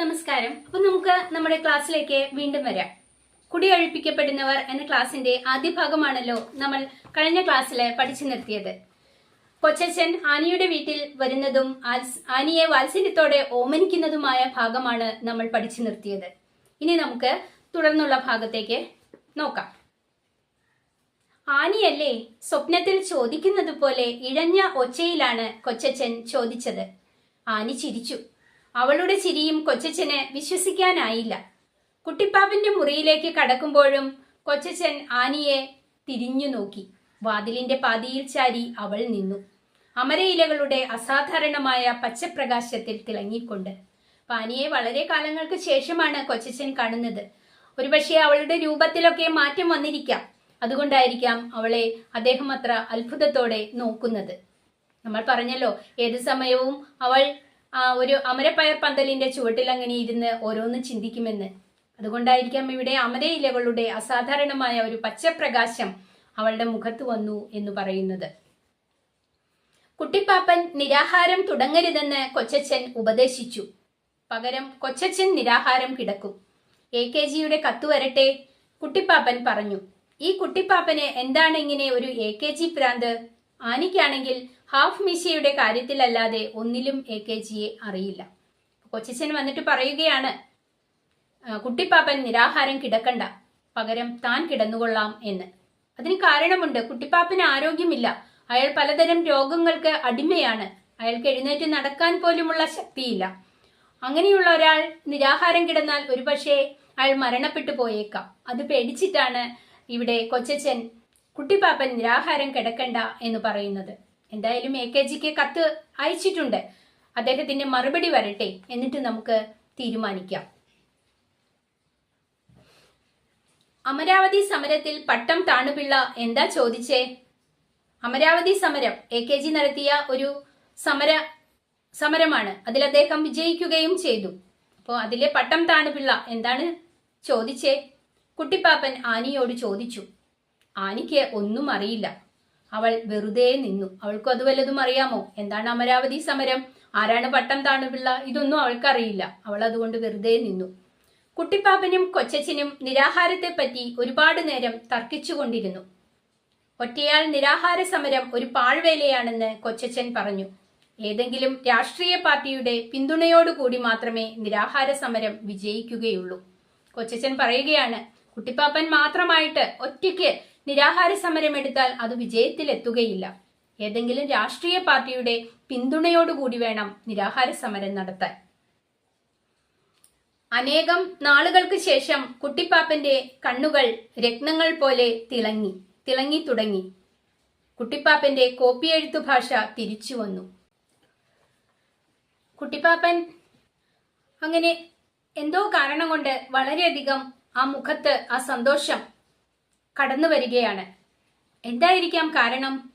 നമസ്കാരം. അപ്പൊ നമുക്ക് നമ്മുടെ ക്ലാസ്സിലേക്ക് വീണ്ടും വരാം. കുടിയൊഴിപ്പിക്കപ്പെടുന്നവർ എന്ന ക്ലാസിന്റെ ആദ്യ ഭാഗമാണല്ലോ നമ്മൾ കഴിഞ്ഞ ക്ലാസ്സിൽ പഠിച്ചു നിർത്തിയത്. കൊച്ചച്ഛൻ ആനിയുടെ വീട്ടിൽ വരുന്നതും ആനിയെ വാത്സല്യത്തോടെ ഓമനിക്കുന്നതുമായ ഭാഗമാണ് നമ്മൾ പഠിച്ചു നിർത്തിയത്. ഇനി നമുക്ക് തുടർന്നുള്ള ഭാഗത്തേക്ക് നോക്കാം. ആനിയല്ലേ സ്വപ്നത്തിൽ ചോദിക്കുന്നത് പോലെ ഇഴഞ്ഞ ഒച്ചയിലാണ് കൊച്ചച്ഛൻ ചോദിച്ചത്. ആനി ചിരിച്ചു. അവളുടെ ചിരിയും കൊച്ചച്ഛന് വിശ്വസിക്കാനായില്ല. കുട്ടിപ്പാപ്പിന്റെ മുറിയിലേക്ക് കടക്കുമ്പോഴും കൊച്ചച്ഛൻ ആനിയെ തിരിഞ്ഞു നോക്കി. വാതിലിന്റെ പാതിയിൽ ചാരി അവൾ നിന്നു. അമരയിലകളുടെ അസാധാരണമായ പച്ചപ്രകാശത്തിൽ തിളങ്ങിക്കൊണ്ട്. പാനിയെ വളരെ കാലങ്ങൾക്ക് ശേഷമാണ് കൊച്ചച്ഛൻ കാണുന്നത്. ഒരുപക്ഷെ അവളുടെ രൂപത്തിലൊക്കെ മാറ്റം വന്നിരിക്കാം. അതുകൊണ്ടായിരിക്കാം അവളെ അദ്ദേഹം അത്ര അത്ഭുതത്തോടെ നോക്കുന്നത്. നമ്മൾ പറഞ്ഞല്ലോ ഏത് സമയവും അവൾ ആ, ഒരു അമരപ്പയർ പന്തലിന്റെ ചുവട്ടിൽ അങ്ങനെ ഇരുന്ന് ഓരോന്ന് ചിന്തിക്കുമെന്ന്. അതുകൊണ്ടായിരിക്കാം ഇവിടെ അമരയിലകളുടെ അസാധാരണമായ ഒരു പച്ചപ്രകാശം അവളുടെ മുഖത്ത് വന്നു എന്ന് പറയുന്നത്. കുട്ടിപ്പാപ്പൻ നിരാഹാരം തുടങ്ങരുതെന്ന് കൊച്ചച്ഛൻ ഉപദേശിച്ചു. പകരം കൊച്ചച്ഛൻ നിരാഹാരം കിടക്കും. എ കെ ജിയുടെ കത്ത് വരട്ടെ കുട്ടിപ്പാപ്പൻ പറഞ്ഞു. ഈ കുട്ടിപ്പാപ്പന് എന്താണ് ഇങ്ങനെ ഒരു A K G Prant? ആനിക്കാണെങ്കിൽ half മിശയുടെ കാര്യത്തിലല്ലാതെ ഒന്നിലും എ കെ ജിയെ അറിയില്ല. കൊച്ചിച്ചൻ വന്നിട്ട് പറയുകയാണ് "ആ, കുട്ടിപ്പാപ്പൻ നിരാഹാരം കിടക്കണ്ട. പകരം താൻ കിടന്നുകൊള്ളാം എന്ന്. അതിന് കാരണമുണ്ട്. കുട്ടിപ്പാപ്പന് ആരോഗ്യമില്ല. അയാൾ പലതരം രോഗങ്ങൾക്ക് അടിമയാണ്. അയാൾക്ക് എഴുന്നേറ്റ് നടക്കാൻ പോലുമുള്ള ശക്തിയില്ല. അങ്ങനെയുള്ള ഒരാൾ നിരാഹാരം കിടന്നാൽ ഒരുപക്ഷെ അയാൾ മരണപ്പെട്ടു പോയേക്കാം. അത് പേടിച്ചിട്ടാണ് ഇവിടെ കൊച്ചച്ഛൻ കുട്ടിപ്പാപ്പൻ നിരാഹാരം കിടക്കണ്ട എന്ന് പറയുന്നത്. എന്തായാലും എ കെ ജിക്ക് കത്ത് അയച്ചിട്ടുണ്ട്. അദ്ദേഹത്തിന്റെ മറുപടി വരട്ടെ എന്നിട്ട് നമുക്ക് തീരുമാനിക്കാം. അമരാവതി സമരത്തിൽ പട്ടം താണുപിള്ള എന്താ ചോദിച്ചേ? അമരാവതി സമരം എ കെ ജി നടത്തിയ ഒരു സമര സമരമാണ്. അതിൽ അദ്ദേഹം വിജയിക്കുകയും ചെയ്തു. അപ്പോൾ അതിലെ പട്ടം താണുപിള്ള എന്താണ് ചോദിച്ചേ? കുട്ടിപ്പാപ്പൻ ആനിയോട് ചോദിച്ചു. ആനിക്ക് ഒന്നും അറിയില്ല. അവൾ വെറുതെ നിന്നു. അവൾക്കും അത് വല്ലതും അറിയാമോ? എന്താണ് അമരാവതി സമരം? ആരാണ് പട്ടം താണുപിള്ള ഇതൊന്നും അവൾക്കറിയില്ല. അവൾ അതുകൊണ്ട് വെറുതെ നിന്നു. കുട്ടിപ്പാപ്പനും കൊച്ചച്ഛനും നിരാഹാരത്തെപ്പറ്റി ഒരുപാട് നേരം തർക്കിച്ചുകൊണ്ടിരുന്നു. ഒറ്റയാൾ നിരാഹാര സമരം ഒരു പാഴ്വേലയാണെന്ന് കൊച്ചച്ചൻ പറഞ്ഞു. ഏതെങ്കിലും രാഷ്ട്രീയ പാർട്ടിയുടെ പിന്തുണയോടുകൂടി മാത്രമേ നിരാഹാര സമരം വിജയിക്കുകയുള്ളൂ. കൊച്ചച്ചൻ പറയുകയാണ് കുട്ടിപ്പാപ്പൻ മാത്രമായിട്ട് ഒറ്റയ്ക്ക് നിരാഹാര സമരം എടുത്താൽ അത് വിജയത്തിലെത്തുകയില്ല. ഏതെങ്കിലും രാഷ്ട്രീയ പാർട്ടിയുടെ പിന്തുണയോടുകൂടി വേണം നിരാഹാര സമരം നടത്താൻ. അനേകം നാളുകൾക്ക് ശേഷം കുട്ടിപ്പാപ്പന്റെ കണ്ണുകൾ രത്നങ്ങൾ പോലെ തിളങ്ങി തിളങ്ങി തുടങ്ങി. കുട്ടിപ്പാപ്പന്റെ കോപ്പിയെഴുത്തു ഭാഷ തിരിച്ചു വന്നു. കുട്ടിപ്പാപ്പൻ അങ്ങനെ എന്തോ കാരണം കൊണ്ട് വളരെയധികം ആ മുഖത്ത് ആ സന്തോഷം കടന്നു വരികയാണ്. എന്തായിരിക്കാം കാരണം?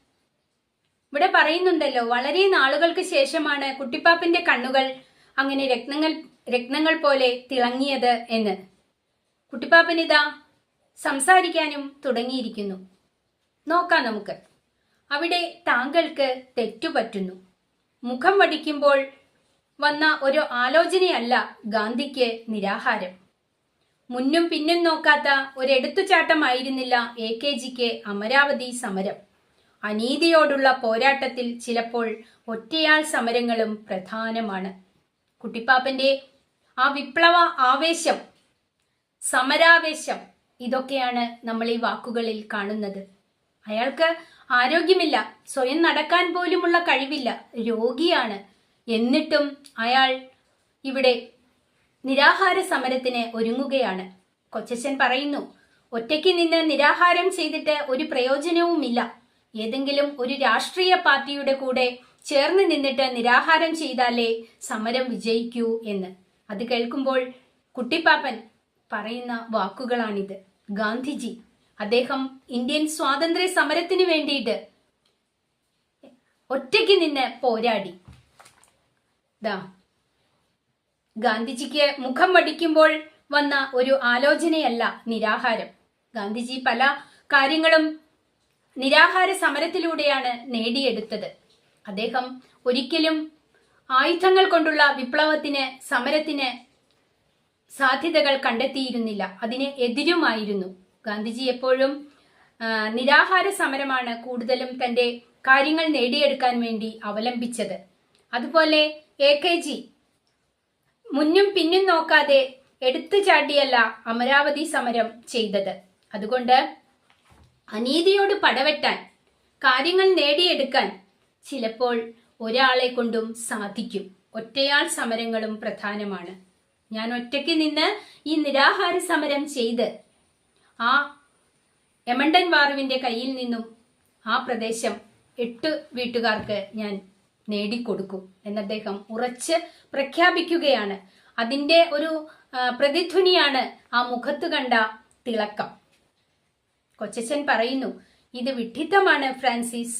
ഇവിടെ പറയുന്നുണ്ടല്ലോ വളരെ നാളുകൾക്ക് ശേഷമാണ് കുട്ടിപ്പാപ്പിന്റെ കണ്ണുകൾ അങ്ങനെ രക്തങ്ങൾ രക്തങ്ങൾ പോലെ തിളങ്ങിയത് എന്ന്. കുട്ടിപ്പാപ്പൻ ഇതാ സംസാരിക്കാനും തുടങ്ങിയിരിക്കുന്നു. നോക്കാം നമുക്ക്. അവിടെ താങ്കൾക്ക് തെറ്റുപറ്റുന്നു മുഖം വടിക്കുമ്പോൾ വന്ന ഒരു ആലോചനയല്ല ഗാന്ധിക്ക് നിരാഹാരം. മുന്നും പിന്നും നോക്കാത്ത ഒരെടുത്തുചാട്ടമായിരുന്നില്ല എ കെ ജിക്ക് അമരാവതി സമരം. അനീതിയോടുള്ള പോരാട്ടത്തിൽ ചിലപ്പോൾ ഒറ്റയാൾ സമരങ്ങളും പ്രധാനമാണ്. കുട്ടിപ്പാപ്പന്റെ ആ വിപ്ലവ ആവേശം സമരാവേശം ഇതൊക്കെയാണ് നമ്മൾ ഈ വാക്കുകളിൽ കാണുന്നത്. അയാൾക്ക് ആരോഗ്യമില്ല സ്വയം നടക്കാൻ പോലുമുള്ള കഴിവില്ല രോഗിയാണ്. എന്നിട്ടും അയാൾ ഇവിടെ നിരാഹാര സമരത്തിന് ഒരുങ്ങുകയാണ്. കൊച്ചച്ഛൻ പറയുന്നു ഒറ്റയ്ക്ക് നിന്ന് നിരാഹാരം ചെയ്തിട്ട് ഒരു പ്രയോജനവുമില്ല. ഏതെങ്കിലും ഒരു രാഷ്ട്രീയ പാർട്ടിയുടെ കൂടെ ചേർന്ന് നിന്നിട്ട് നിരാഹാരം ചെയ്താലേ സമരം വിജയിക്കൂ എന്ന്. അത് കേൾക്കുമ്പോൾ കുട്ടിപ്പാപ്പൻ പറയുന്ന വാക്കുകളാണിത്. ഗാന്ധിജി അദ്ദേഹം ഇന്ത്യൻ സ്വാതന്ത്ര്യ സമരത്തിന് വേണ്ടിയിട്ട് ഒറ്റയ്ക്ക് നിന്ന് പോരാടി. ദാ ഗാന്ധിജിക്ക് മുഖം വടിക്കുമ്പോൾ വന്ന ഒരു ആലോചനയല്ല നിരാഹാരം. ഗാന്ധിജി പല കാര്യങ്ങളും നിരാഹാര സമരത്തിലൂടെയാണ് നേടിയെടുത്തത്. അദ്ദേഹം ഒരിക്കലും ആയുധങ്ങൾ കൊണ്ടുള്ള വിപ്ലവത്തിന് സമരത്തിന് സാധ്യതകൾ കണ്ടെത്തിയിരുന്നില്ല. അതിന് എതിരുമായിരുന്നു. ഗാന്ധിജി എപ്പോഴും നിരാഹാര സമരമാണ് കൂടുതലും തന്റെ കാര്യങ്ങൾ നേടിയെടുക്കാൻ വേണ്ടി അവലംബിച്ചത്. അതുപോലെ എ കെ ജി മുന്നും പിന്നും നോക്കാതെ എടുത്തു ചാട്ടിയല്ല അമരാവതി സമരം ചെയ്തത്. അതുകൊണ്ട് അനീതിയോട് പടവെട്ടാൻ കാര്യങ്ങൾ നേടിയെടുക്കാൻ ചിലപ്പോൾ ഒരാളെ കൊണ്ടും സാധിക്കും. ഒറ്റയാൾ സമരങ്ങളും പ്രധാനമാണ്. ഞാൻ ഒറ്റയ്ക്ക് നിന്ന് ഈ നിരാഹാര സമരം ചെയ്ത് ആ എമണ്ടൻ വാറുവിന്റെ കയ്യിൽ നിന്നും ആ പ്രദേശം എട്ട് വീട്ടുകാർക്ക് ഞാൻ നേടിക്കൊടുക്കും എന്ന് അദ്ദേഹം ഉറച്ച് പ്രഖ്യാപിക്കുകയാണ്. അതിന്റെ ഒരു പ്രതിധ്വനിയാണ് ആ മുഖത്ത് കണ്ട തിളക്കം. കൊച്ചച്ഛൻ പറയുന്നു ഇത് വിഡ്ഢിത്തമാണ് ഫ്രാൻസിസ്.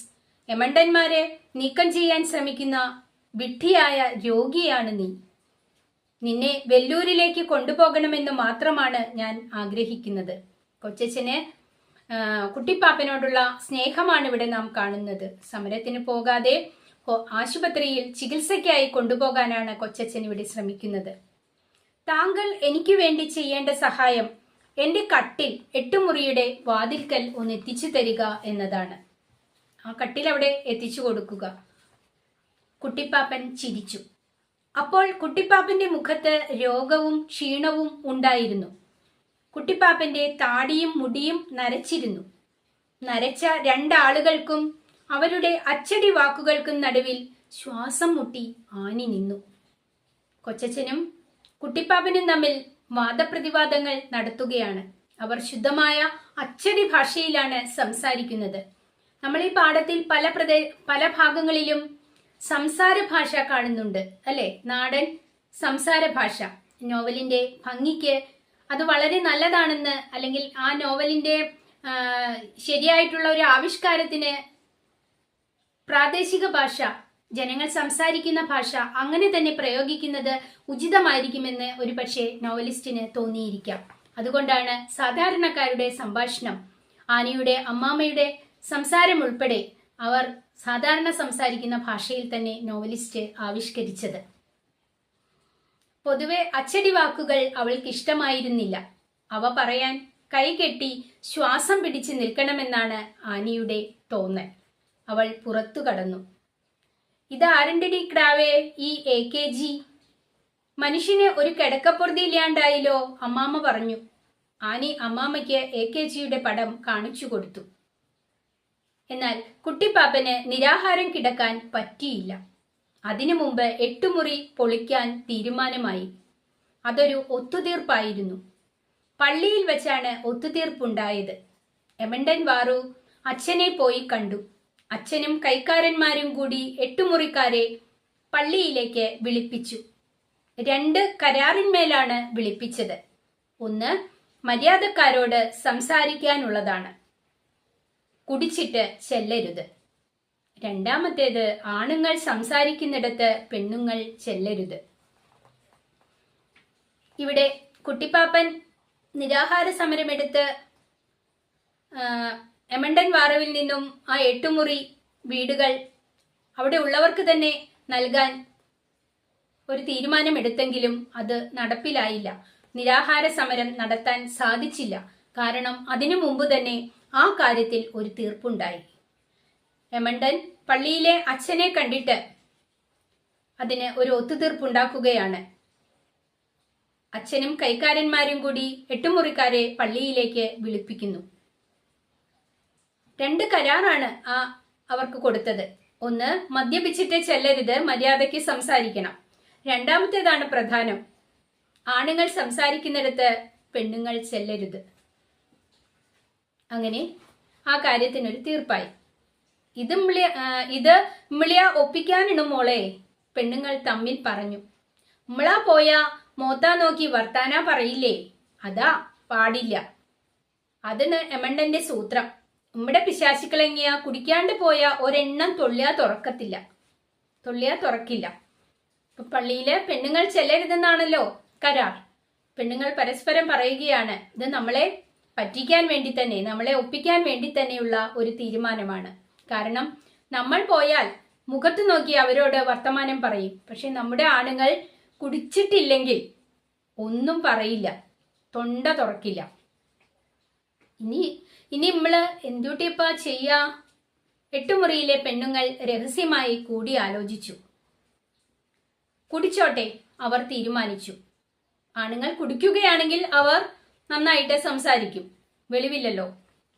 എമണ്ടന്മാരെ നീക്കം ചെയ്യാൻ ശ്രമിക്കുന്ന വിഡ്ഢിയായ രോഗിയാണ് നീ. നിന്നെ വെല്ലൂരിലേക്ക് കൊണ്ടുപോകണമെന്ന് മാത്രമാണ് ഞാൻ ആഗ്രഹിക്കുന്നത്. കൊച്ചച്ചന് ആ, കുട്ടിപ്പാപ്പനോടുള്ള സ്നേഹമാണ് ഇവിടെ നാം കാണുന്നത്. സമരത്തിന് പോകാതെ ആശുപത്രിയിൽ ചികിത്സയ്ക്കായി കൊണ്ടുപോകാനാണ് കൊച്ചച്ചൻ ഇവിടെ ശ്രമിക്കുന്നത്. താങ്കൾ എനിക്ക് വേണ്ടി ചെയ്യേണ്ട സഹായം എന്റെ കട്ടിൽ എട്ടുമുറിയുടെ വാതിൽക്കൽ ഒന്ന് എത്തിച്ചു തരിക എന്നതാണ്. ആ കട്ടിൽ അവിടെ എത്തിച്ചു കൊടുക്കുക. കുട്ടിപ്പാപ്പൻ ചിരിച്ചു. അപ്പോൾ കുട്ടിപ്പാപ്പന്റെ മുഖത്ത് രോഗവും ക്ഷീണവും ഉണ്ടായിരുന്നു. കുട്ടിപ്പാപ്പന്റെ താടിയും മുടിയും നരച്ചിരുന്നു. നരച്ച രണ്ടാളുകൾക്കും അവരുടെ അച്ചടി വാക്കുകൾക്കും നടുവിൽ ശ്വാസം മുട്ടി ആനി നിന്നു. കൊച്ചച്ചനും കുട്ടിപ്പാപ്പനും തമ്മിൽ വാദപ്രതിവാദങ്ങൾ നടത്തുകയാണ്. അവർ ശുദ്ധമായ അച്ചടി ഭാഷയിലാണ് സംസാരിക്കുന്നത്. നമ്മൾ ഈ പാഠത്തിൽ പല പ്രദേ പല ഭാഗങ്ങളിലും സംസാര ഭാഷ കാണുന്നുണ്ട് അല്ലെ? നാടൻ സംസാര ഭാഷ. നോവലിന്റെ ഭംഗിക്ക് അത് വളരെ നല്ലതാണെന്ന് അല്ലെങ്കിൽ ആ നോവലിന്റെ ശരിയായിട്ടുള്ള ഒരു ആവിഷ്കാരത്തിന് പ്രാദേശിക ഭാഷ ജനങ്ങൾ സംസാരിക്കുന്ന ഭാഷ അങ്ങനെ തന്നെ പ്രയോഗിക്കുന്നത് ഉചിതമായിരിക്കുമെന്ന് ഒരു പക്ഷേ നോവലിസ്റ്റിന് തോന്നിയിരിക്കാം. അതുകൊണ്ടാണ് സാധാരണക്കാരുടെ സംഭാഷണം ആനയുടെ അമ്മാമ്മയുടെ സംസാരം ഉൾപ്പെടെ അവർ സാധാരണ സംസാരിക്കുന്ന ഭാഷയിൽ തന്നെ നോവലിസ്റ്റ് ആവിഷ്കരിച്ചത്. പൊതുവെ അച്ചടി വാക്കുകൾ അവൾക്ക് ഇഷ്ടമായിരുന്നില്ല അവ പറയാൻ കൈകെട്ടി ശ്വാസം പിടിച്ച് നിൽക്കണമെന്നാണ് ആനിയുടെ തോന്നൽ. അവൾ പുറത്തു കടന്നു. ഇത് ആരണ്ടടി ക്രാവേ ഈ എ കെ ജി? മനുഷ്യന് ഒരു കിടക്കപ്പുറതി ഇല്ലാണ്ടായില്ലോ അമ്മാമ്മ പറഞ്ഞു. ആനി അമ്മാമ്മയ്ക്ക് എ കെ ജിയുടെ പടം കാണിച്ചു കൊടുത്തു. എന്നാൽ കുട്ടിപ്പാപ്പന് നിരാഹാരം കിടക്കാൻ പറ്റിയില്ല. അതിനു മുമ്പ് എട്ടുമുറി പൊളിക്കാൻ തീരുമാനമായി. അതൊരു ഒത്തുതീർപ്പായിരുന്നു. പള്ളിയിൽ വെച്ചാണ് ഒത്തുതീർപ്പുണ്ടായത്. എമണ്ടൻ വാറു അച്ഛനെ പോയി കണ്ടു. അച്ഛനും കൈക്കാരന്മാരും കൂടി എട്ടുമുറിക്കാരെ പള്ളിയിലേക്ക് വിളിപ്പിച്ചു. രണ്ട് കരാറിന്മേലാണ് വിളിപ്പിച്ചത്. ഒന്ന് മര്യാദക്കാരോട് സംസാരിക്കാനുള്ളതാണ്. കുടിച്ചിട്ട് ചെല്ലരുത്. രണ്ടാമത്തേത് ആണുങ്ങൾ സംസാരിക്കുന്നിടത്ത് പെണ്ണുങ്ങൾ ചെല്ലരുത്. ഇവിടെ കുട്ടിപ്പാപ്പൻ നിരാഹാര സമരമെടുത്ത് എമണ്ടൻ വാറവിൽ നിന്നും ആ എട്ടുമുറി വീടുകൾ അവിടെ ഉള്ളവർക്ക് തന്നെ നൽകാൻ ഒരു തീരുമാനമെടുത്തെങ്കിലും അത് നടപ്പിലായില്ല. നിരാഹാര സമരം നടത്താൻ സാധിച്ചില്ല. കാരണം അതിനു മുമ്പ് തന്നെ ആ കാര്യത്തിൽ ഒരു തീർപ്പുണ്ടായി. എമണ്ടൻ പള്ളിയിലെ അച്ഛനെ കണ്ടിട്ട് അതിന് ഒരു ഒത്തുതീർപ്പുണ്ടാക്കുകയാണ്. അച്ഛനും കൈക്കാരന്മാരും കൂടി എട്ടുമുറിക്കാരെ പള്ളിയിലേക്ക് വിളിപ്പിക്കുന്നു. രണ്ട് കരാറാണ് ആ അവർക്ക് കൊടുത്തത്. ഒന്ന് മദ്യപിച്ചിട്ട് ചെല്ലരുത് മര്യാദയ്ക്ക് സംസാരിക്കണം. രണ്ടാമത്തേതാണ് പ്രധാനം. ആണുങ്ങൾ സംസാരിക്കുന്നിടത്ത് പെണ്ണുങ്ങൾ ചെല്ലരുത്. അങ്ങനെ ആ കാര്യത്തിനൊരു തീർപ്പായി. ഇത് മിളിയ ഇത് മിളിയ ഒപ്പിക്കാനിണ മോളെ പെണ്ണുങ്ങൾ തമ്മിൽ പറഞ്ഞു. മിള പോയ മോത്ത നോക്കി വർത്താന പറയില്ലേ? അതാ പാടില്ല. അതിന് എമണ്ടന്റെ സൂത്രം. നമ്മുടെ പിശാചുക്കളെങ്ങിയ കുടിക്കാണ്ട് പോയ ഒരെണ്ണം തൊള്ളിയാ തുറക്കത്തില്ല. തൊള്ളിയാ തുറക്കില്ല. ഇപ്പൊ പള്ളിയിലെ പെണ്ണുങ്ങൾ ചെല്ലരുതെന്നാണല്ലോ കരാർ. പെണ്ണുങ്ങൾ പരസ്പരം പറയുകയാണ്. ഇത് നമ്മളെ പറ്റിക്കാൻ വേണ്ടി തന്നെ നമ്മളെ ഒപ്പിക്കാൻ വേണ്ടി തന്നെയുള്ള ഒരു തീരുമാനമാണ്. കാരണം നമ്മൾ പോയാൽ മുഖത്ത് നോക്കി അവരോട് വർത്തമാനം പറയും. പക്ഷെ നമ്മുടെ ആണുങ്ങൾ കുടിച്ചിട്ടില്ലെങ്കിൽ ഒന്നും പറയില്ല. തൊണ്ട തുറക്കില്ല. ഇനി ഇനി നമ്മൾ എന്തുട്ടിപ്പ ചെയ്യാ? എട്ടുമുറിയിലെ പെണ്ണുങ്ങൾ രഹസ്യമായി കൂടി ആലോചിച്ചു. കുടിച്ചോട്ടെ അവർ തീരുമാനിച്ചു. ആണുങ്ങൾ കുടിക്കുകയാണെങ്കിൽ അവർ നന്നായിട്ട് സംസാരിക്കും. വെളിവില്ലല്ലോ.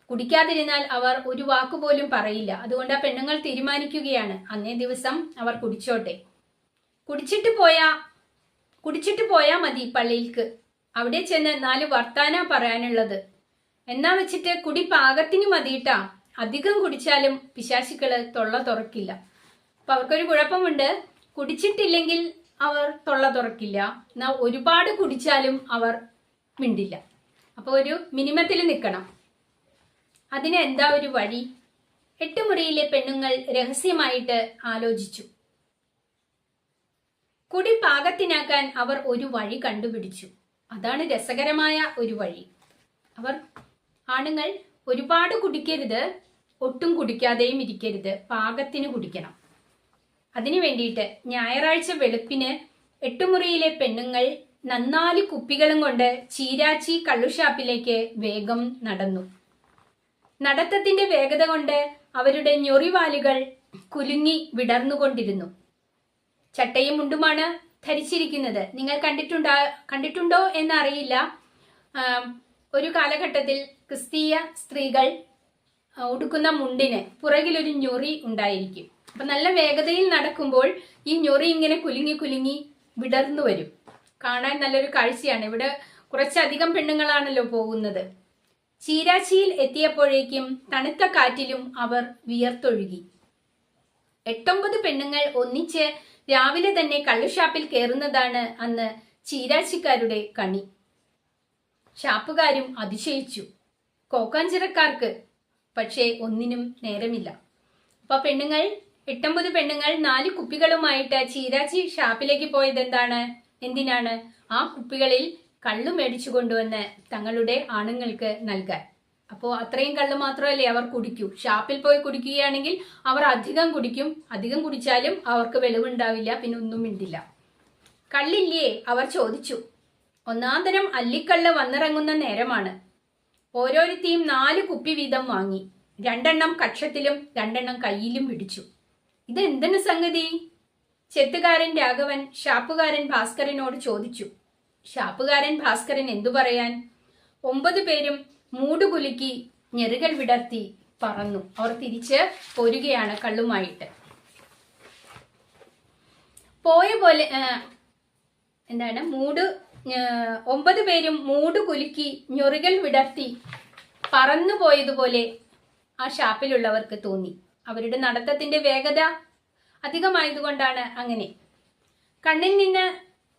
കുടിക്കാതിരുന്നാൽ അവർ ഒരു വാക്കുപോലും പറയില്ല. അതുകൊണ്ട് ആ പെണ്ണുങ്ങൾ തീരുമാനിക്കുകയാണ്. അന്നേ ദിവസം അവർ കുടിച്ചോട്ടെ. കുടിച്ചിട്ട് പോയാ കുടിച്ചിട്ട് പോയാ മതി പള്ളിയിൽക്ക്. അവിടെ ചെന്ന് നാല് വർത്താന പറയാനുള്ളത്. എന്നാ വെച്ചിട്ട് കുടി പാകത്തിന് മതിയിട്ടാ. അധികം കുടിച്ചാലും പിശാശുക്കൾ തൊള്ള തുറക്കില്ല. അപ്പൊ അവർക്കൊരു കുഴപ്പമുണ്ട്. കുടിച്ചിട്ടില്ലെങ്കിൽ അവർ തൊള്ള തുറക്കില്ല. എന്നാൽ ഒരുപാട് കുടിച്ചാലും അവർ മിണ്ടില്ല. അപ്പൊ ഒരു മിനിമത്തിൽ നിൽക്കണം. അതിന് എന്താ ഒരു വഴി? എട്ട് മുറിയിലെ പെണ്ണുങ്ങൾ രഹസ്യമായിട്ട് ആലോചിച്ചു. കുടി പാകത്തിനാക്കാൻ അവർ ഒരു വഴി കണ്ടുപിടിച്ചു. അതാണ് രസകരമായ ഒരു വഴി. അവർ ആണുങ്ങൾ ഒരുപാട് കുടിക്കരുത് ഒട്ടും കുടിക്കാതെയും ഇരിക്കരുത്. പാകത്തിന് കുടിക്കണം. അതിനു വേണ്ടിയിട്ട് ഞായറാഴ്ച വെളുപ്പിന് എട്ടുമുറിയിലെ പെണ്ണുങ്ങൾ നന്നാൽ കുപ്പികളും കൊണ്ട് ചീരാച്ചി കള്ളുഷാപ്പിലേക്ക് വേഗം നടന്നു. നടത്തത്തിന്റെ വേഗത കൊണ്ട് അവരുടെ ഞൊറിവാലുകൾ കുലുങ്ങി വിടർന്നുകൊണ്ടിരുന്നു. ചട്ടയും മുണ്ടുമാണ് ധരിച്ചിരിക്കുന്നത്. നിങ്ങൾ കണ്ടിട്ടുണ്ടാ കണ്ടിട്ടുണ്ടോ എന്നറിയില്ല. ഒരു കാലഘട്ടത്തിൽ ക്രിസ്തീയ സ്ത്രീകൾ ഉടുക്കുന്ന മുണ്ടിന് പുറകിലൊരു ഞൊറി ഉണ്ടായിരിക്കും. അപ്പൊ നല്ല വേഗതയിൽ നടക്കുമ്പോൾ ഈ ഞൊറി ഇങ്ങനെ കുലുങ്ങി കുലുങ്ങി വിടർന്നു വരും. കാണാൻ നല്ലൊരു കാഴ്ചയാണ്. ഇവിടെ കുറച്ചധികം പെണ്ണുങ്ങളാണല്ലോ പോകുന്നത്. ചീരാച്ചിയിൽ എത്തിയപ്പോഴേക്കും തണുത്ത കാറ്റിലും അവർ വിയർത്തൊഴുകി. എട്ടൊമ്പത് പെണ്ണുങ്ങൾ ഒന്നിച്ച് രാവിലെ തന്നെ കള്ളുഷാപ്പിൽ കയറുന്നതാണ് അന്ന് ചീരാച്ചിക്കാരുടെ കണി. ഷാപ്പുകാരും അതിശയിച്ചു. കോക്കാഞ്ചിറക്കാർക്ക് പക്ഷേ ഒന്നിനും നേരമില്ല. അപ്പൊ പെണ്ണുങ്ങൾ എട്ടൊമ്പത് പെണ്ണുങ്ങൾ നാല് കുപ്പികളുമായിട്ട് ചീരാച്ചി ഷാപ്പിലേക്ക് പോയത് എന്താണ്? എന്തിനാണ്? ആ കുപ്പികളിൽ കള്ളു മേടിച്ചു കൊണ്ടുവന്ന് തങ്ങളുടെ ആണുങ്ങൾക്ക് നൽകാൻ. അപ്പോൾ അത്രയും കള്ള് മാത്രമല്ലേ അവർ കുടിക്കൂ? ഷാപ്പിൽ പോയി കുടിക്കുകയാണെങ്കിൽ അവർ അധികം കുടിക്കും. അധികം കുടിച്ചാലും അവർക്ക് വെളിവുണ്ടാവില്ല പിന്നെ ഒന്നും മിണ്ടില്ല. കള്ളില്ലേ? അവർ ചോദിച്ചു. ഒന്നാം തരം അല്ലിക്കള്ള് വന്നിറങ്ങുന്ന നേരമാണ്. ഓരോരുത്തിയും നാല് കുപ്പി വീതം വാങ്ങി. രണ്ടെണ്ണം കക്ഷത്തിലും രണ്ടെണ്ണം കയ്യിലും പിടിച്ചു. ഇത് ഇതെന്താണ് സംഗതി? ചെത്തുകാരൻ രാഘവൻ ഷാപ്പുകാരൻ ഭാസ്കരനോട് ചോദിച്ചു. ഷാപ്പുകാരൻ ഭാസ്കരൻ എന്തു പറയാൻ? ഒമ്പത് പേരും മൂടുകുലുക്കി ഞെറുകൾ വിടർത്തി പറന്നു. അവർ തിരിച്ച് പോരുകയാണ് കള്ളുമായിട്ട്. പോയ പോലെ എന്താണ്? മൂട് ഒമ്പത് പേരും മൂട് കുലുക്കി ഞൊറികൾ വിടർത്തി പറന്നു പോയതുപോലെ ആ ഷാപ്പിലുള്ളവർക്ക് തോന്നി. അവരുടെ നടത്തത്തിന്റെ വേഗത അധികമായതുകൊണ്ടാണ് അങ്ങനെ. കണ്ണിൽ നിന്ന്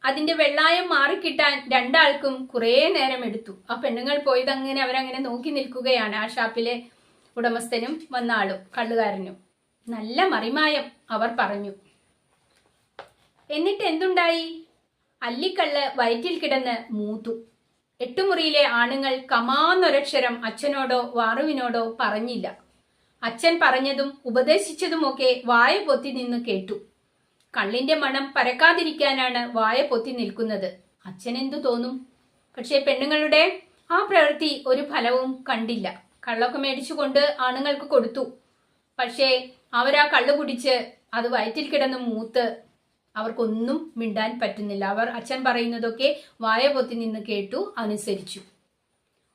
അതിന്റെ വെള്ളായം മാറിക്കിട്ടാൻ രണ്ടാൾക്കും കുറേ നേരം എടുത്തു. ആ പെണ്ണുങ്ങൾ പോയത് അങ്ങനെ അവരങ്ങനെ നോക്കി നിൽക്കുകയാണ് ആ ഷാപ്പിലെ ഉടമസ്ഥനും വന്ന ആളും കള്ളുകാരനും. നല്ല മറിമായം അവർ പറഞ്ഞു. എന്നിട്ട് എന്തുണ്ടായി? അല്ലിക്കള്ള് വയറ്റിൽ കിടന്ന് മൂത്തു. എട്ടുമുറിയിലെ ആണുങ്ങൾ കമാന്നൊരക്ഷരം അച്ഛനോടോ വാറുവിനോടോ പറഞ്ഞില്ല. അച്ഛൻ പറഞ്ഞതും ഉപദേശിച്ചതുമൊക്കെ വായ പൊത്തി നിന്ന് കേട്ടു. കള്ളിന്റെ മണം പരക്കാതിരിക്കാനാണ് വായ പൊത്തി നിൽക്കുന്നത്. അച്ഛൻ എന്തു തോന്നും? പക്ഷേ പെണ്ണുങ്ങളുടെ ആ പ്രവൃത്തി ഒരു ഫലവും കണ്ടില്ല. കള്ളൊക്കെ മേടിച്ചുകൊണ്ട് ആണുങ്ങൾക്ക് കൊടുത്തു. പക്ഷേ അവരാ കള്ളു കുടിച്ച് അത് വയറ്റിൽ കിടന്ന് മൂത്ത് അവർക്കൊന്നും മിണ്ടാൻ പറ്റുന്നില്ല. അവർ അച്ഛൻ പറയുന്നതൊക്കെ വായ പൊത്തി നിന്ന് കേട്ടു അനുസരിച്ചു.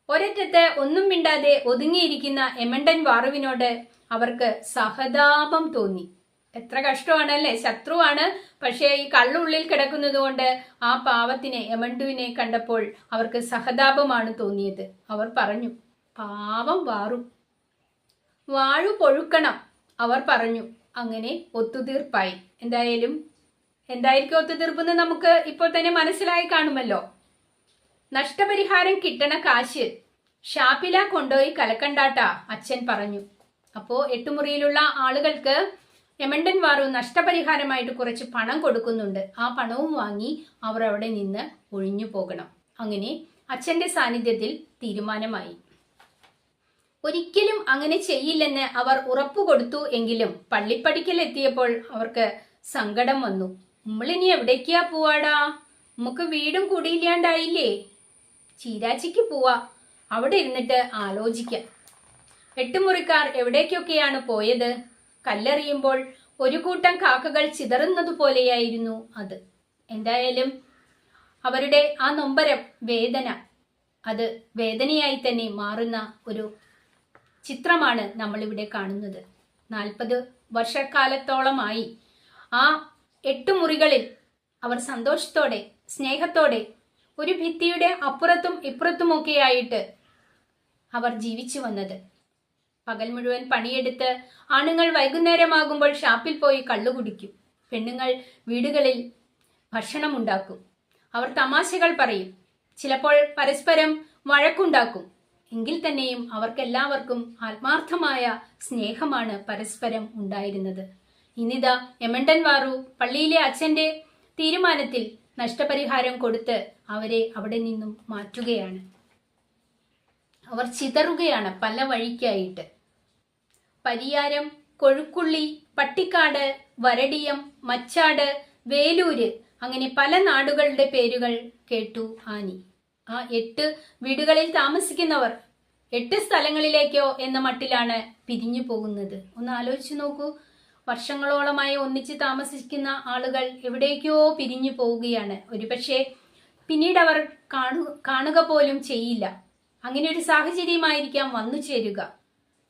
ഒരറ്റത്ത് ഒന്നും മിണ്ടാതെ ഒതുങ്ങിയിരിക്കുന്ന എമണ്ടൻ വാറുവിനോട് അവർക്ക് സഹതാപം തോന്നി. എത്ര കഷ്ടമാണല്ലേ? ശത്രുവാണ്. പക്ഷേ ഈ കള്ളുള്ളിൽ കിടക്കുന്നത് കൊണ്ട് ആ പാവത്തിനെ എമണ്ടുവിനെ കണ്ടപ്പോൾ അവർക്ക് സഹതാപമാണ് തോന്നിയത്. അവർ പറഞ്ഞു പാവം വാറു. വാഴു പൊഴുക്കണം അവർ പറഞ്ഞു. അങ്ങനെ ഒത്തുതീർപ്പായി. എന്തായാലും എന്തായിരിക്കും ഒത്തുതീർപ്പെന്ന് നമുക്ക് ഇപ്പോൾ തന്നെ മനസ്സിലായി കാണുമല്ലോ. നഷ്ടപരിഹാരം കിട്ടണ കാശ് ഷാപ്പില കൊണ്ടുപോയി കലക്കണ്ടാട്ട അച്ഛൻ പറഞ്ഞു. അപ്പോ എട്ടുമുറിയിലുള്ള ആളുകൾക്ക് എമണ്ടൻ വാറു നഷ്ടപരിഹാരമായിട്ട് കുറച്ച് പണം കൊടുക്കുന്നുണ്ട്. ആ പണവും വാങ്ങി അവർ അവിടെ നിന്ന് ഒഴിഞ്ഞു പോകണം. അങ്ങനെ അച്ഛന്റെ സാന്നിധ്യത്തിൽ തീരുമാനമായി. ഒരിക്കലും അങ്ങനെ ചെയ്യില്ലെന്ന് അവർ ഉറപ്പു കൊടുത്തു എങ്കിലും പള്ളിപ്പടിക്കൽ എത്തിയപ്പോൾ അവർക്ക് സങ്കടം വന്നു. നമ്മളിനി എവിടേക്കാ പോവാടാ? നമുക്ക് വീടും കുടിയില്ലാണ്ടായില്ലേ? ചീരാച്ചിക്ക് പോവാ. അവിടെ ഇരുന്നിട്ട് ആലോചിക്കാം. എട്ടുമുറിക്കാർ എവിടേക്കൊക്കെയാണ് പോയത്? കല്ലെറിയുമ്പോൾ ഒരു കൂട്ടം കാക്കകൾ ചിതറുന്നതുപോലെയായിരുന്നു അത്. എന്തായാലും അവരുടെ ആ നൊമ്പരം വേദന. അത് വേദനയായി തന്നെ മാറുന്ന ഒരു ചിത്രമാണ് നമ്മളിവിടെ കാണുന്നത്. നാൽപ്പത് വർഷക്കാലത്തോളമായി ആ എട്ട് മുറികളിൽ അവർ സന്തോഷത്തോടെ സ്നേഹത്തോടെ ഒരു ഭിത്തിയുടെ അപ്പുറത്തും ഇപ്പുറത്തുമൊക്കെയായിട്ട് അവർ ജീവിച്ചു വന്നത്. പകൽ മുഴുവൻ പണിയെടുത്ത് ആണുങ്ങൾ വൈകുന്നേരമാകുമ്പോൾ ഷാപ്പിൽ പോയി കള്ളുകുടിക്കും പെണ്ണുങ്ങൾ വീടുകളിൽ ഭക്ഷണമുണ്ടാക്കും. അവർ തമാശകൾ പറയും. ചിലപ്പോൾ പരസ്പരം വഴക്കുണ്ടാക്കും. എങ്കിൽ തന്നെയും അവർക്കെല്ലാവർക്കും ആത്മാർത്ഥമായ സ്നേഹമാണ് പരസ്പരം ഉണ്ടായിരുന്നത്. ഇന്നിതാ എമണ്ടൻ വാറു പള്ളിയിലെ അച്ഛന്റെ തീരുമാനത്തിൽ നഷ്ടപരിഹാരം കൊടുത്ത് അവരെ അവിടെ നിന്നും മാറ്റുകയാണ്. അവർ ചിതറുകയാണ് പല വഴിക്കായിട്ട്. പരിയാരം കൊഴുക്കുള്ളി പട്ടിക്കാട് വരടിയം മച്ചാട് വേലൂര് അങ്ങനെ പല നാടുകളുടെ പേരുകൾ കേട്ടു ആനി. ആ എട്ട് വീടുകളിൽ താമസിക്കുന്നവർ എട്ട് സ്ഥലങ്ങളിലേക്കോ എന്ന മട്ടിലാണ് പിരിഞ്ഞു പോകുന്നത്. ഒന്ന് ആലോചിച്ചു നോക്കൂ. വർഷങ്ങളോളമായി ഒന്നിച്ച് താമസിക്കുന്ന ആളുകൾ എവിടേക്കോ പിരിഞ്ഞു പോവുകയാണ്. ഒരുപക്ഷെ പിന്നീട് അവർ കാണു കാണുക പോലും ചെയ്യില്ല. അങ്ങനെ ഒരു സാഹചര്യമായിരിക്കാം വന്നു ചേരുക.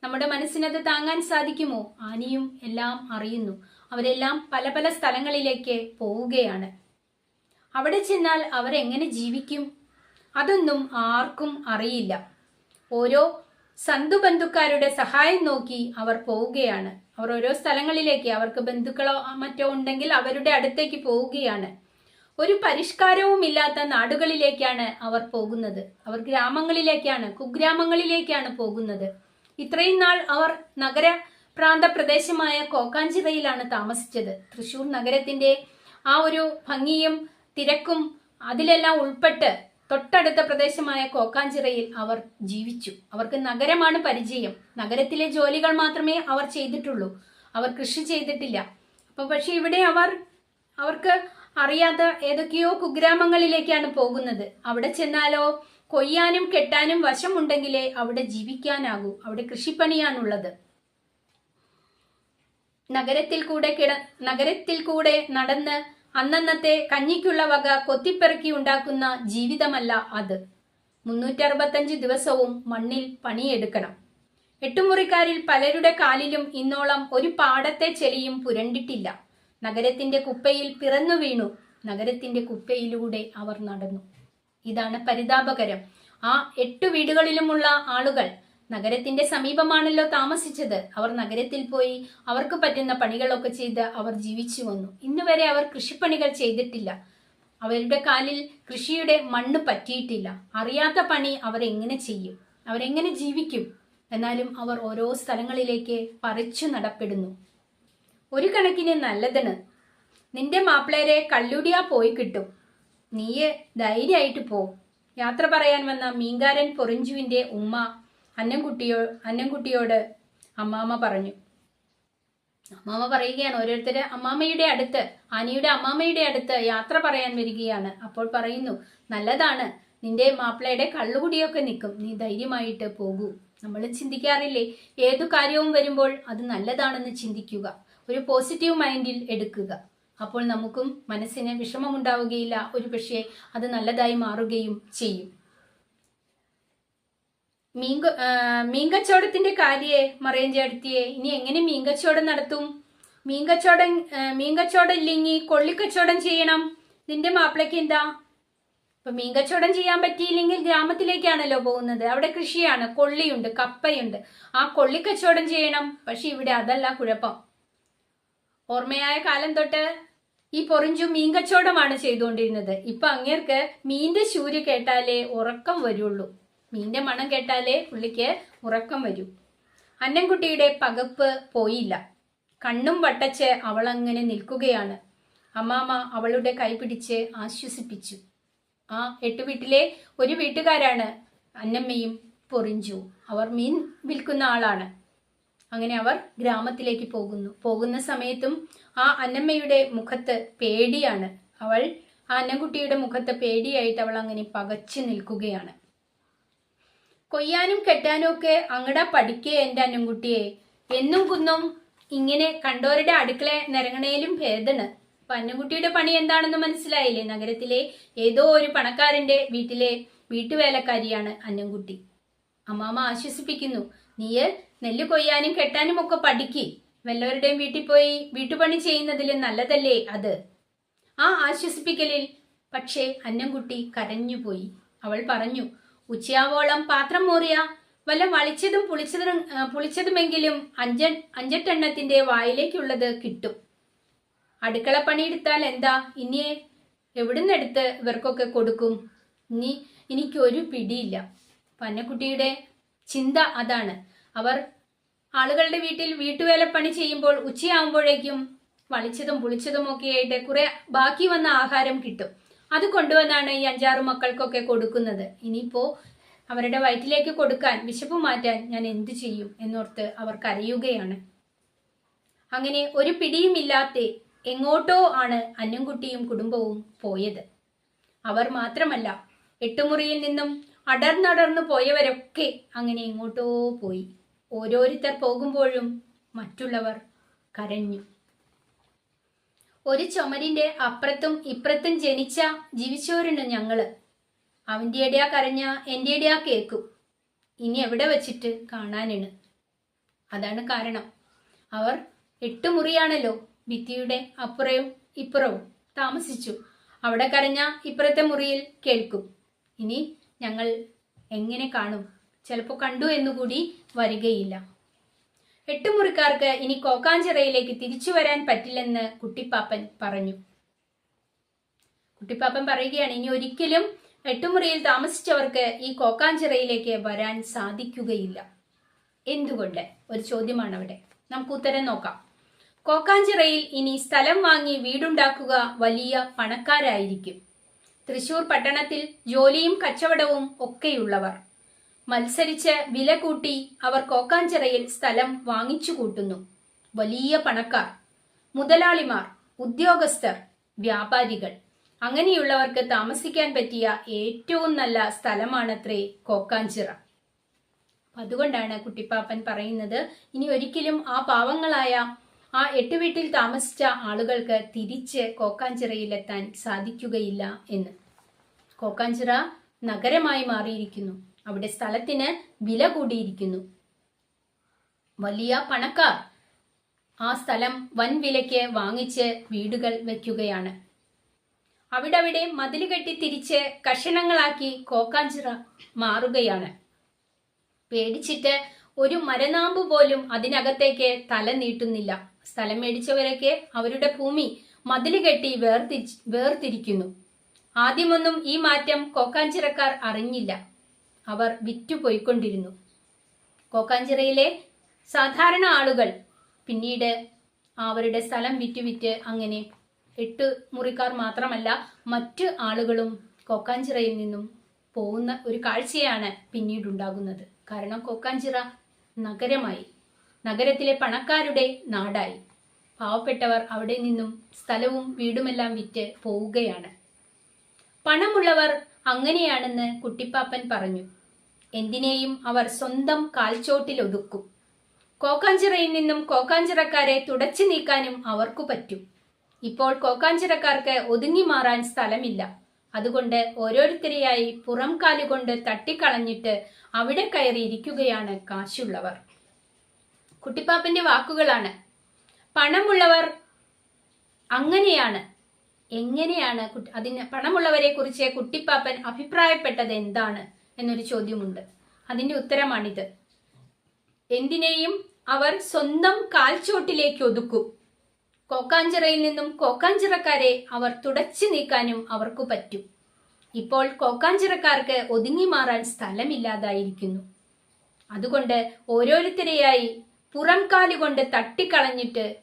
നമ്മുടെ മനസ്സിനത് താങ്ങാൻ സാധിക്കുമോ? ആനിയും എല്ലാം അറിയുന്നു. അവരെല്ലാം പല പല സ്ഥലങ്ങളിലേക്ക് പോവുകയാണ്. അവിടെ ചെന്നാൽ അവരെങ്ങനെ ജീവിക്കും? അതൊന്നും ആർക്കും അറിയില്ല. ഓരോ സന്ധുബന്ധുക്കാരുടെ സഹായം നോക്കി അവർ പോവുകയാണ്. അവർ ഓരോ സ്ഥലങ്ങളിലേക്ക് അവർക്ക് ബന്ധുക്കളോ മറ്റോ ഉണ്ടെങ്കിൽ അവരുടെ അടുത്തേക്ക് പോവുകയാണ്. ഒരു പരിഷ്കാരവും ഇല്ലാത്ത നാടുകളിലേക്കാണ് അവർ പോകുന്നത്. അവർ ഗ്രാമങ്ങളിലേക്കാണ് കുഗ്രാമങ്ങളിലേക്കാണ് പോകുന്നത്. ഇത്രയും നാൾ അവർ നഗര പ്രാന്ത പ്രദേശമായ കോക്കാഞ്ചിറയിലാണ് താമസിച്ചത്. തൃശൂർ നഗരത്തിന്റെ ആ ഒരു ഭംഗിയും തിരക്കും അതിലെല്ലാം ഉൾപ്പെട്ട് തൊട്ടടുത്ത പ്രദേശമായ കോക്കാഞ്ചിറയിൽ അവർ ജീവിച്ചു. അവർക്ക് നഗരമാണ് പരിചയം. നഗരത്തിലെ ജോലികൾ മാത്രമേ അവർ ചെയ്തിട്ടുള്ളൂ. അവർ കൃഷി ചെയ്തിട്ടില്ല. അപ്പൊ പക്ഷെ ഇവിടെ അവർ അവർക്ക് അറിയാത്ത ഏതൊക്കെയോ കുഗ്രാമങ്ങളിലേക്കാണ് പോകുന്നത്. അവിടെ ചെന്നാലോ കൊയ്യാനും കെട്ടാനും വശമുണ്ടെങ്കിലേ അവിടെ ജീവിക്കാനാകൂ. അവിടെ കൃഷിപ്പണിയാണുള്ളത്. നഗരത്തിൽ കൂടെ കിട നഗരത്തിൽ കൂടെ നടന്ന് അന്നന്നത്തെ കഞ്ഞിക്കുള്ള വക കൊത്തിപ്പെറുക്കി ഉണ്ടാക്കുന്ന ജീവിതമല്ല അത്. മുന്നൂറ്ററുപത്തഞ്ച് ദിവസവും മണ്ണിൽ പണിയെടുക്കണം. എട്ടുമുറിക്കാരിൽ പലരുടെ കാലിലും ഇന്നോളം ഒരു പാടത്തെ ചെളിയും പുരണ്ടിട്ടില്ല. നഗരത്തിന്റെ കുപ്പയിൽ പിറന്നു വീണു. നഗരത്തിന്റെ കുപ്പയിലൂടെ അവർ നടന്നു. ഇതാണ് പരിതാപകരം. ആ എട്ടു വീടുകളിലുമുള്ള ആളുകൾ നഗരത്തിന്റെ സമീപമാണല്ലോ താമസിച്ചത്. അവർ നഗരത്തിൽ പോയി അവർക്ക് പറ്റുന്ന പണികളൊക്കെ ചെയ്ത് അവർ ജീവിച്ചു വന്നു. ഇന്ന് വരെ അവർ കൃഷിപ്പണികൾ ചെയ്തിട്ടില്ല. അവരുടെ കാലിൽ കൃഷിയുടെ മണ്ണ് പറ്റിയിട്ടില്ല. അറിയാത്ത പണി അവരെങ്ങനെ ചെയ്യും? അവരെങ്ങനെ ജീവിക്കും? എന്നാലും അവർ ഓരോ സ്ഥലങ്ങളിലേക്ക് പറിച്ചു നടപ്പെടുന്നു. ഒരു കണക്കിന് നല്ലതാണ് നിന്റെ മാപ്പിളേരെ കല്ലുടിയാ പോയി കിട്ടും. നീയെ ധൈര്യമായിട്ട് പോ. യാത്ര പറയാൻ വന്ന മീങ്കാരൻ പൊറിഞ്ചുവിന്റെ ഉമ്മ അന്നംകുട്ടിയോ അന്നംകുട്ടിയോട് അമ്മാമ്മ പറഞ്ഞു. അമ്മാമ്മ പറയുകയാണ് ഓരോരുത്തര് അമ്മാമ്മയുടെ അടുത്ത് ആനിയുടെ അമ്മാമ്മയുടെ അടുത്ത് യാത്ര പറയാൻ വരികയാണ്. അപ്പോൾ പറയുന്നു നല്ലതാണ്. നിന്റെ മാപ്പിളയുടെ കള്ളുകുടിയൊക്കെ നിൽക്കും. നീ ധൈര്യമായിട്ട് പോകൂ. നമ്മൾ ചിന്തിക്കാറില്ലേ ഏതു കാര്യവും വരുമ്പോൾ അത് നല്ലതാണെന്ന് ചിന്തിക്കുക. ഒരു പോസിറ്റീവ് മൈൻഡിൽ എടുക്കുക. അപ്പോൾ നമുക്കും മനസ്സിന് വിഷമമുണ്ടാവുകയില്ല. ഒരു പക്ഷേ അത് നല്ലതായി മാറുകയും ചെയ്യും. മീൻ മീൻ കച്ചവടത്തിന്റെ കാര്യേ മറിയം ചേട്ടത്തിയെ ഇനി എങ്ങനെ മീൻ കച്ചവടം നടത്തും? മീൻ കച്ചവടം മീൻ കച്ചവടം ഇല്ലെങ്കിൽ കൊള്ളിക്കച്ചവടം ചെയ്യണം. നിന്റെ മാപ്പിളയ്ക്ക് എന്താ? ഇപ്പൊ മീൻ കച്ചവടം ചെയ്യാൻ പറ്റിയില്ലെങ്കിൽ ഗ്രാമത്തിലേക്കാണല്ലോ പോകുന്നത്. അവിടെ കൃഷിയാണ് കൊള്ളിയുണ്ട് കപ്പയുണ്ട്. ആ കൊള്ളിക്കച്ചവടം ചെയ്യണം. പക്ഷെ ഇവിടെ അതല്ല കുഴപ്പം. ഓർമ്മയായ കാലം തൊട്ട് ഈ പൊറിഞ്ചു മീൻ കച്ചവടമാണ് ചെയ്തുകൊണ്ടിരുന്നത്. ഇപ്പൊ അങ്ങേർക്ക് മീന്റെ ശൂര് കേട്ടാലേ ഉറക്കം വരുള്ളൂ. മീന്റെ മണം കേട്ടാലേ പുള്ളിക്ക് ഉറക്കം വരൂ. അന്നൻകുട്ടിയുടെ പകപ്പ് പോയില്ല. കണ്ണും വട്ടച്ച് അങ്ങനെ നിൽക്കുകയാണ്. അമ്മാമ അവളുടെ കൈ പിടിച്ച് ആശ്വസിപ്പിച്ചു. ആ എട്ടു വീട്ടിലെ ഒരു വീട്ടുകാരാണ് അന്നമ്മയും പൊറിഞ്ചു. അവർ മീൻ വിൽക്കുന്ന ആളാണ്. അങ്ങനെ അവർ ഗ്രാമത്തിലേക്ക് പോകുന്നു. പോകുന്ന സമയത്തും ആ അന്നമ്മയുടെ മുഖത്ത് പേടിയാണ്. അവൾ ആ അന്നൻകുട്ടിയുടെ മുഖത്ത് പേടിയായിട്ട് അവൾ അങ്ങനെ പകച്ചു നിൽക്കുകയാണ്. കൊയ്യാനും കെട്ടാനും ഒക്കെ അങ്ങട പഠിക്കേ എന്റെ അനുംകുട്ടിയെ എന്നും കുന്നും ഇങ്ങനെ കണ്ടോരുടെ അടുക്കള നിരങ്ങണേലും ഭേദണ്. പന്നുകുട്ടിയുടെ പണി എന്താണെന്ന് മനസ്സിലായില്ലേ? നഗരത്തിലെ ഏതോ ഒരു പണക്കാരന്റെ വീട്ടിലെ വീട്ടുവേലക്കാരിയാണ് അന്നംകുട്ടി അമ്മാമ ആശ്വസിപ്പിക്കുന്നു നീയ് നെല്ല് കൊയ്യാനും കെട്ടാനും ഒക്കെ പഠിക്ക്. വല്ലവരുടെയും വീട്ടിൽ പോയി വീട്ടുപണി ചെയ്യുന്നതിൽ നല്ലതല്ലേ അത്? ആ ആശ്വസിപ്പിക്കലിൽ പക്ഷേ അന്നംകുട്ടി കരഞ്ഞുപോയി. അവൾ പറഞ്ഞു ഉച്ചയാവോളം പാത്രം മോറിയ. വല്ല വളിച്ചതും പുളിച്ചതും പുളിച്ചതുമെങ്കിലും അഞ്ച അഞ്ചെട്ടെണ്ണത്തിന്റെ വായിലേക്കുള്ളത് കിട്ടും. അടുക്കള പണിയെടുത്താൽ എന്താ? ഇനിയെ എവിടുന്നെടുത്ത് ഇവർക്കൊക്കെ കൊടുക്കും? ഇനി എനിക്കൊരു പിടിയില്ല. പന്നക്കുട്ടിയുടെ ചിന്ത അതാണ്. അവർ ആളുകളുടെ വീട്ടിൽ വീട്ടുവേലപ്പണി ചെയ്യുമ്പോൾ ഉച്ചയാകുമ്പോഴേക്കും വളിച്ചതും പുളിച്ചതും ഒക്കെ ആയിട്ട് കുറെ ബാക്കി വന്ന ആഹാരം കിട്ടും. അത് കൊണ്ടുവന്നാണ് ഈ അഞ്ചാറ് മക്കൾക്കൊക്കെ കൊടുക്കുന്നത്. ഇനിയിപ്പോ അവരുടെ വയറ്റിലേക്ക് കൊടുക്കാൻ വിശപ്പ് മാറ്റാൻ ഞാൻ എന്തു ചെയ്യും എന്നോർത്ത് അവർ കരയുകയാണ്. അങ്ങനെ ഒരു പിടിയുമില്ലാത്ത എങ്ങോട്ടോ ആണ് അന്നുംകുട്ടിയും കുടുംബവും പോയത്. അവർ മാത്രമല്ല എട്ടുമുറിയിൽ നിന്നും അടർന്നടർന്നു പോയവരൊക്കെ അങ്ങനെ എങ്ങോട്ടോ പോയി. ഓരോരുത്തർ പോകുമ്പോഴും മറ്റുള്ളവർ കരഞ്ഞു. ഒരു ചുമരിന്റെ അപ്പുറത്തും ഇപ്പുറത്തും ജനിച്ച ജീവിച്ചവരുണ്ട് ഞങ്ങൾ. അവന്റെ ഇടയാ കരഞ്ഞ എന്റെ ഇടയാ കേൾക്കും ഇനി എവിടെ വെച്ചിട്ട് കാണാനാണ്? അതാണ് കാരണം. അവർ എട്ട് മുറിയാണല്ലോ ഭിത്തിയുടെ അപ്പുറവും ഇപ്പുറവും താമസിച്ചു. അവിടെ കരഞ്ഞ ഇപ്പുറത്തെ മുറിയിൽ കേൾക്കും. ഇനി ഞങ്ങൾ എങ്ങനെ കാണും? ചിലപ്പോൾ കണ്ടു എന്നുകൂടി വരികയില്ല. എട്ട് മുറിക്കാർക്ക് ഇനി കോക്കാഞ്ചിറയിലേക്ക് തിരിച്ചു വരാൻ പറ്റില്ലെന്ന് കുട്ടിപ്പാപ്പൻ പറഞ്ഞു. കുട്ടിപ്പാപ്പൻ പറയുകയാണ് ഇനി ഒരിക്കലും എട്ടുമുറിയിൽ താമസിച്ചവർക്ക് ഈ കോക്കാഞ്ചിറയിലേക്ക് വരാൻ സാധിക്കുകയില്ല. എന്തുകൊണ്ട്? ഒരു ചോദ്യമാണ് അവിടെ നമുക്ക് ഉത്തരം നോക്കാം. കോക്കാഞ്ചിറയിൽ ഇനി സ്ഥലം വാങ്ങി വീടുണ്ടാക്കുക വലിയ പണക്കാരായിരിക്കും. തൃശൂർ പട്ടണത്തിൽ ജോലിയും കച്ചവടവും ഒക്കെയുള്ളവർ. മത്സരിച്ച് വില കൂട്ടി അവർ കോക്കാഞ്ചിറയിൽ സ്ഥലം വാങ്ങിച്ചു കൂട്ടുന്നു. വലിയ പണക്കാർ മുതലാളിമാർ ഉദ്യോഗസ്ഥർ വ്യാപാരികൾ. അങ്ങനെയുള്ളവർക്ക് താമസിക്കാൻ പറ്റിയ ഏറ്റവും നല്ല സ്ഥലമാണത്രേ കോക്കാഞ്ചിറ. അതുകൊണ്ടാണ് കുട്ടിപ്പാപ്പൻ പറയുന്നത് ഇനി ഒരിക്കലും ആ പാവങ്ങളായ ആ എട്ട് വീട്ടിൽ താമസിച്ച ആളുകൾക്ക് തിരിച്ച് കോക്കാഞ്ചിറയിലെത്താൻ സാധിക്കുകയില്ല എന്ന്. കോക്കാഞ്ചിറ നഗരമായി മാറിയിരിക്കുന്നു. അവിടെ സ്ഥലത്തിന് വില കൂടിയിരിക്കുന്നു. വലിയ പണക്കാർ ആ സ്ഥലം വൻ വിലയ്ക്ക് വാങ്ങിച്ച് വീടുകൾ വെക്കുകയാണ്. അവിടവിടെ മതിൽ കെട്ടി തിരിച്ച് കഷണങ്ങളാക്കി കോക്കാഞ്ചിറ മാറുകയാണ്. പേടിച്ചിട്ട് ഒരു മരനാമ്പ് പോലും അതിനകത്തേക്ക് തല നീട്ടുന്നില്ല. സ്ഥലം മേടിച്ചവരൊക്കെ അവരുടെ ഭൂമി മതിൽ കെട്ടി വേർതിരി വേർതിരിക്കുന്നു. ആദ്യമൊന്നും ഈ മാറ്റം കോക്കാഞ്ചിറക്കാർ അറിഞ്ഞില്ല. അവർ വിറ്റുപോയിക്കൊണ്ടിരുന്നു. കോക്കാഞ്ചിറയിലെ സാധാരണ ആളുകൾ പിന്നീട് അവരുടെ സ്ഥലം വിറ്റ് വിറ്റ് അങ്ങനെ എട്ട് മുറിക്കാർ മാത്രമല്ല മറ്റ് ആളുകളും കോക്കാഞ്ചിറയിൽ നിന്നും പോകുന്ന ഒരു കാഴ്ചയാണ് പിന്നീടുണ്ടാകുന്നത്. കാരണം കോക്കാഞ്ചിറ നഗരമായി നഗരത്തിലെ പണക്കാരുടെ നാടായി. പാവപ്പെട്ടവർ അവിടെ നിന്നും സ്ഥലവും വീടുമെല്ലാം വിറ്റ് പോവുകയാണ്. പണമുള്ളവർ അങ്ങനെയാണെന്ന് കുട്ടിപ്പാപ്പൻ പറഞ്ഞു. എന്തിനേയും അവർ സ്വന്തം കാൽച്ചോട്ടിൽ ഒതുക്കും കോക്കാഞ്ചിറയിൽ നിന്നും കോക്കാഞ്ചിറക്കാരെ തുടച്ചു നീക്കാനും അവർക്കു പറ്റും. ഇപ്പോൾ കോക്കാഞ്ചിറക്കാർക്ക് ഒതുങ്ങി മാറാൻ സ്ഥലമില്ല. അതുകൊണ്ട് ഓരോരുത്തരെയായി പുറം കാലുകൊണ്ട് തട്ടിക്കളഞ്ഞിട്ട് അവിടെ കയറിയിരിക്കുകയാണ് കാശുള്ളവർ. കുട്ടിപ്പാപ്പന്റെ വാക്കുകളാണ്. പണമുള്ളവർ അങ്ങനെയാണ്. എങ്ങനെയാണ് അതിന് പണമുള്ളവരെ കുറിച്ച് കുട്ടിപ്പാപ്പൻ അഭിപ്രായപ്പെട്ടത് എന്താണ് എന്നൊരു ചോദ്യമുണ്ട്. അതിന്റെ ഉത്തരമാണിത്. എന്തിനേയും അവർ സ്വന്തം കാൽച്ചോട്ടിലേക്ക് ഒതുക്കും. കോക്കാഞ്ചിറയിൽ നിന്നും കോക്കാഞ്ചിറക്കാരെ അവർ തുടച്ചു നീക്കാനും അവർക്ക് പറ്റും. ഇപ്പോൾ കോക്കാഞ്ചിറക്കാർക്ക് ഒതുങ്ങി മാറാൻ സ്ഥലമില്ലാതായിരിക്കുന്നു. അതുകൊണ്ട് ഓരോരുത്തരെയായി പുറം കാലുകൊണ്ട് തട്ടിക്കളഞ്ഞിട്ട്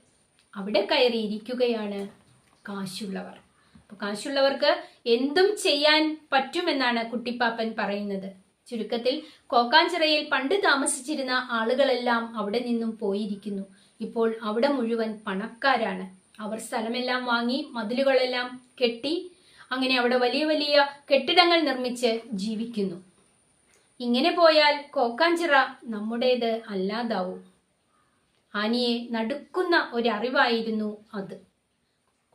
അവിടെ കയറി ഇരിക്കുകയാണ് കാശുള്ളവർ. അപ്പൊ കാശുള്ളവർക്ക് എന്തും ചെയ്യാൻ പറ്റുമെന്നാണ് കുട്ടിപ്പാപ്പൻ പറയുന്നത്. ചുരുക്കത്തിൽ കോക്കാഞ്ചിറയിൽ പണ്ട് താമസിച്ചിരുന്ന ആളുകളെല്ലാം അവിടെ നിന്നും പോയിരിക്കുന്നു. ഇപ്പോൾ അവിടെ മുഴുവൻ പണക്കാരാണ്. അവർ സ്ഥലമെല്ലാം വാങ്ങി മതിലുകളെല്ലാം കെട്ടി അങ്ങനെ അവിടെ വലിയ വലിയ കെട്ടിടങ്ങൾ നിർമ്മിച്ച് ജീവിക്കുന്നു. ഇങ്ങനെ പോയാൽ കോക്കാഞ്ചിറ നമ്മുടേത് അല്ലാതാവും. ആനിയെ നടുക്കുന്ന ഒരറിവായിരുന്നു അത്.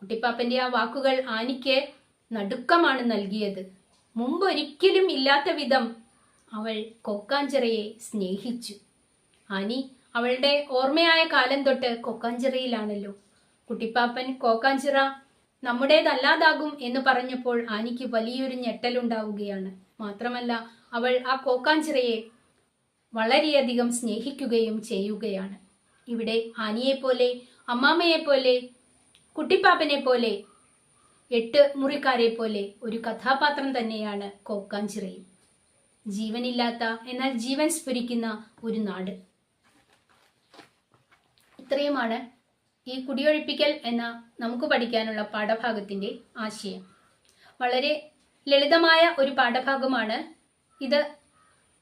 കുട്ടിപ്പാപ്പന്റെ ആ വാക്കുകൾ ആനിക്ക് നടുക്കമാണ് നൽകിയത്. മുമ്പൊരിക്കലും ഇല്ലാത്ത വിധം അവൾ കൊക്കാഞ്ചിറയെ സ്നേഹിച്ചു. ആനി അവളുടെ ഓർമ്മയായ കാലം തൊട്ട് കൊക്കാഞ്ചിറയിലാണല്ലോ. കുട്ടിപ്പാപ്പൻ കോക്കാഞ്ചിറ നമ്മുടേതല്ലാതാകും എന്ന് പറഞ്ഞപ്പോൾ ആനിക്ക് വലിയൊരു ഞെട്ടലുണ്ടാവുകയാണ്. മാത്രമല്ല അവൾ ആ കോക്കാഞ്ചിറയെ വളരെയധികം സ്നേഹിക്കുകയും ചെയ്യുകയാണ്. ഇവിടെ ആനിയെപ്പോലെ അമ്മാമ്മയെപ്പോലെ കുട്ടിപ്പാപ്പനെ പോലെ എട്ട് മുറിക്കാരെ പോലെ ഒരു കഥാപാത്രം തന്നെയാണ് കോക്കാഞ്ചിറയിൽ. ജീവനില്ലാത്ത എന്നാൽ ജീവൻ സ്ഫുരിക്കുന്ന ഒരു നാട്. ഇത്രയുമാണ് ഈ കുടിയൊഴിപ്പിക്കൽ എന്ന നമുക്ക് പഠിക്കാനുള്ള പാഠഭാഗത്തിന്റെ ആശയം. വളരെ ലളിതമായ ഒരു പാഠഭാഗമാണ് ഇത്.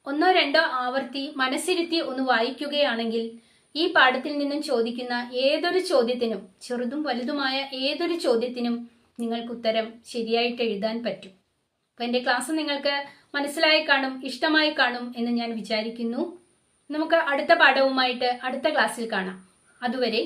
ഒന്നോ രണ്ടോ ആവർത്തി മനസ്സിരുത്തി ഒന്ന് വായിക്കുകയാണെങ്കിൽ ഈ പാഠത്തിൽ നിന്നും ചോദിക്കുന്ന ഏതൊരു ചോദ്യത്തിനും ചെറുതും വലുതുമായ ഏതൊരു ചോദ്യത്തിനും നിങ്ങൾക്ക് ഉത്തരം ശരിയായിട്ട് എഴുതാൻ പറ്റും. അപ്പൊ എന്റെ ക്ലാസ് നിങ്ങൾക്ക് മനസ്സിലായി കാണും ഇഷ്ടമായി കാണും എന്ന് ഞാൻ വിചാരിക്കുന്നു. നമുക്ക് അടുത്ത പാഠവുമായിട്ട് അടുത്ത ക്ലാസ്സിൽ കാണാം. അതുവരെ